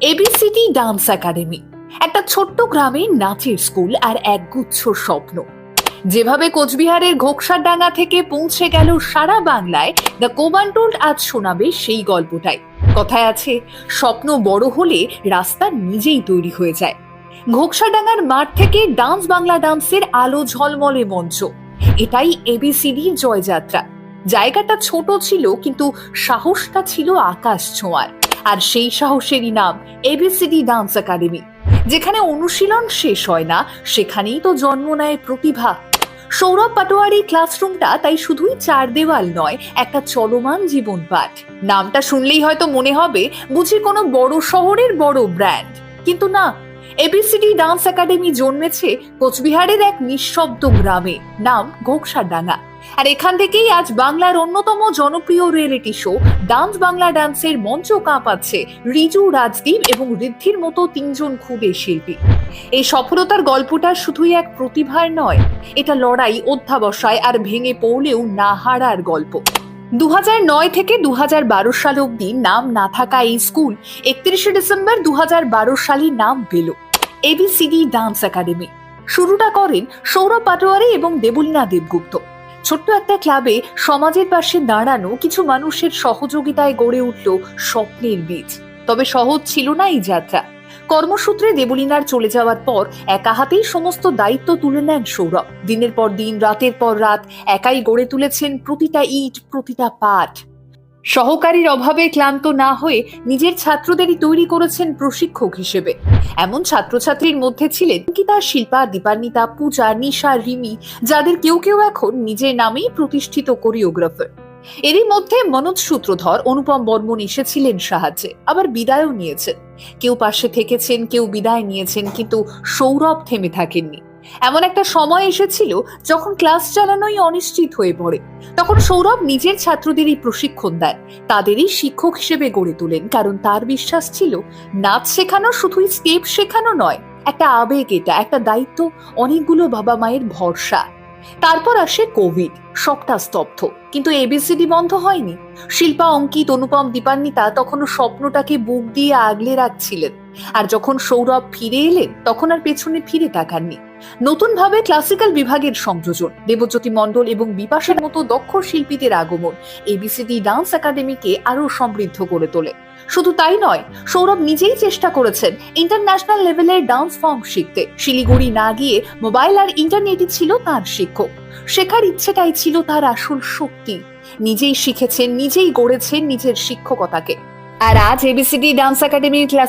ABCD dance academy একটা ছোট্ট গ্রামের নাচের স্কুল আর একগুচ্ছ স্বপ্ন। যেভাবে কোচবিহারের ঘোকসাডাঙ্গা থেকে পৌঁছে গেল সারা বাংলায়, দ্য কোবান্টোল্ড আজ শোনাবে সেই গল্পটাই। কথায় আছে, স্বপ্ন বড় হলে রাস্তা নিজেই তৈরি হয়ে যায়। ঘোকসাডাঙ্গার মাঠ থেকে ডান্স বাংলা ডান্সের আলো ঝলমলে মঞ্চ। এটাই এবিসিডির জয়যাত্রা। জায়গাটা ছোট ছিল, কিন্তু সাহসটা ছিল আকাশ ছোঁয়ার। আর সেই সাহসেরই নাম এবিসিডি ডান্স একাডেমি যেখানে অনুশীলন শেষ হয় না, সেখানেই তো জন্ম নেয় প্রতিভা। সৌরভ পাটোয়ারি ক্লাসরুমটা তাই শুধুই চার দেওয়াল নয়, একটা চলমান জীবন পাঠ। নামটা শুনলেই হয়তো মনে হবে, বুঝি কোনো বড় শহরের বড় ব্র্যান্ড কিন্তু না এবিসিডি ডান্স একাডেমি জন্মেছে কোচবিহারের এক নিঃশব্দ গ্রামে, নাম ঘোকসাডাঙ্গা আর এখান থেকেই আজ বাংলার অন্যতম জনপ্রিয় রিয়েলিটি শো ডান্স বাংলা ডান্সের মঞ্চ কাঁপাচ্ছে রিজু রাজদীপ এবং ঋদ্ধির মতো তিনজন খুদে শিল্পী। এই সফলতার গল্পটা শুধুই এক প্রতিভার নয়, এটা লড়াই, অধ্যাবসায় আর ভেঙে পড়লেও না হারার গল্প। দু নয় থেকে দুহাজার বারো সাল অবধি নাম না থাকা এই স্কুল একত্রিশে ডিসেম্বর দু সালে নাম পেল। এবিসিডি ডান্স একাডেমি শুরুটা করেন সৌরভ পাটোয়ারি এবং দেবলীনা দেবগুপ্ত। ছোট্ট একটা ক্লাবে সমাজের পাশে দাঁড়ানো কিছু মানুষের সহযোগিতায় গড়ে উঠল স্বপ্নের বীজ। তবে সহজ ছিল না এই যাত্রা। কর্মসূত্রে দেবলীনার চলে যাওয়ার পর একা হাতেই সমস্ত দায়িত্ব তুলে নেন সৌরভ। দিনের পর দিন, রাতের পর রাত একাই গড়ে তুলেছেন প্রতিটা ইট, প্রতিটা পাঠ সহকারীর অভাবে ক্লান্ত না হয়ে নিজের ছাত্রদেরই তৈরি করেছেন প্রশিক্ষক হিসেবে। এমন ছাত্রছাত্রীর মধ্যে ছিলেন গীতা শিল্পা, দীপান্বিতা, পূজা, নিশা, রিমি, যাদের কেউ কেউ এখন নিজের নামেই প্রতিষ্ঠিত কোরিওগ্রাফার। এরই মধ্যে মনোজ সূত্রধর, অনুপম বর্মন এসেছিলেন সাহায্যে, আবার বিদায়ও নিয়েছেন। কেউ পাশে থেকেছেন, কেউ বিদায় নিয়েছেন, কিন্তু সৌরভ থেমে থাকেননি। এমন একটা সময় এসেছিল যখন ক্লাস চালানোই অনিশ্চিত হয়ে পড়ে। তখন সৌরভ নিজের ছাত্রদেরই প্রশিক্ষণ দেন তাদেরই শিক্ষক হিসেবে গড়ে তোলেন, কারণ তার বিশ্বাস ছিল, নাচ শেখানো শুধুই স্টেপ শেখানো নয়, একটা আবেগ এটা, একটা দায়িত্ব, অনেকগুলো বাবা মায়ের ভরসা। তারপর আসে কোভিড, সবটা স্তব্ধ। কিন্তু এবিসিডি বন্ধ হয়নি। শিল্পা, অঙ্কিত, অনুপম, দীপান্বিতা তখনও স্বপ্নটাকে বুক দিয়ে আগলে রাখছিলেন। আর যখন সৌরভ ফিরে এলেন, তখন আর পেছনে ফিরে তাকাননি। নতুন ভাবে ক্লাসিক্যাল বিভাগের সংযোজন। দেবজ্যোতি মণ্ডল এবং বিপাশের মতো দক্ষ শিল্পীদের আগমন এবিসিডি ডান্স একাডেমিকে আরও সমৃদ্ধ করে তোলে। শুধু তাই নয়, সৌরভ নিজেই চেষ্টা করেছেন ইন্টারন্যাশনাল লেভেলের ডান্স ফর্ম শিখতে। শিলিগুড়ি না গিয়ে মোবাইল আর ইন্টারনেটই ছিল তার শিক্ষক। শেখার ইচ্ছেটাই ছিল তার আসল শক্তি। নিজেই শিখেছেন, নিজেই গড়েছেন নিজের শিক্ষকতাকে। আর আজ এবিসিডি ডান্স একাডেমির ক্লাস